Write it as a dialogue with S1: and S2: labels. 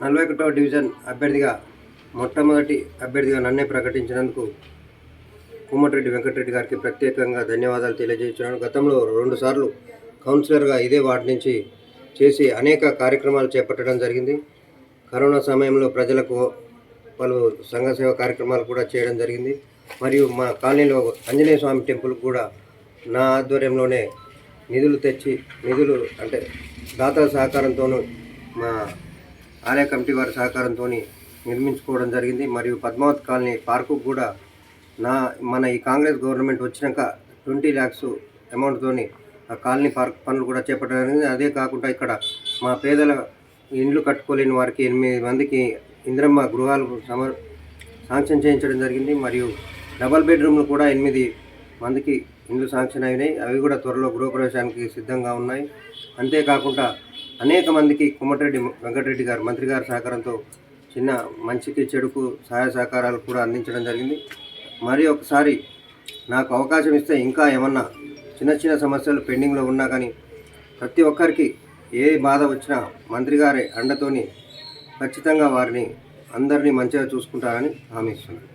S1: నలభై ఒకటవ డివిజన్ అభ్యర్థిగా మొట్టమొదటి అభ్యర్థిగా నన్నే ప్రకటించినందుకు కుమ్మటిరెడ్డి వెంకటరెడ్డి గారికి ప్రత్యేకంగా ధన్యవాదాలు తెలియజేస్తున్నాను. గతంలో రెండుసార్లు కౌన్సిలర్గా ఇదే వార్డు నుంచి చేసి అనేక కార్యక్రమాలు చేపట్టడం జరిగింది. కరోనా సమయంలో ప్రజలకు పలు సంఘ సేవ కార్యక్రమాలు కూడా చేయడం జరిగింది. మరియు మా కాలనీలో ఆంజనేయ స్వామి టెంపుల్ కూడా నా ఆధ్వర్యంలోనే నిధులు తెచ్చి నిధులు అంటే దాతల సహకారంతోనూ మా ఆలయ కమిటీ వారి సహకారంతో నిర్మించుకోవడం జరిగింది. మరియు పద్మావత్ కాలనీ పార్కు కూడా నా మన ఈ కాంగ్రెస్ గవర్నమెంట్ వచ్చినాక ట్వంటీ ల్యాక్స్ అమౌంట్తోని ఆ కాలనీ పార్క్ పనులు కూడా చేపట్టడం జరిగింది. అదే కాకుండా ఇక్కడ మా పేదల ఇండ్లు కట్టుకోలేని వారికి ఎనిమిది మందికి ఇంద్రమ్మ గృహాలు సమర్ శాంక్షన్ చేయించడం జరిగింది. మరియు డబల్ బెడ్రూమ్లు కూడా ఎనిమిది మందికి ఇండ్లు శాంక్షన్ అయినాయి. అవి కూడా త్వరలో గృహప్రవేశానికి సిద్ధంగా ఉన్నాయి. అంతేకాకుండా అనేక మందికి కుమ్మటిరెడ్డి వెంకటరెడ్డి గారు మంత్రి గారి సహకారంతో చిన్న మంచికి చెడుకు సహాయ సహకారాలు కూడా అందించడం జరిగింది. మరి ఒకసారి నాకు అవకాశం ఇస్తే ఇంకా ఏమన్నా చిన్న చిన్న సమస్యలు పెండింగ్లో ఉన్నా కానీ ప్రతి ఒక్కరికి ఏ బాధ వచ్చినా మంత్రి గారి అండతోని ఖచ్చితంగా వారిని అందరినీ మంచిగా చూసుకుంటారని హామీ ఇస్తున్నాను.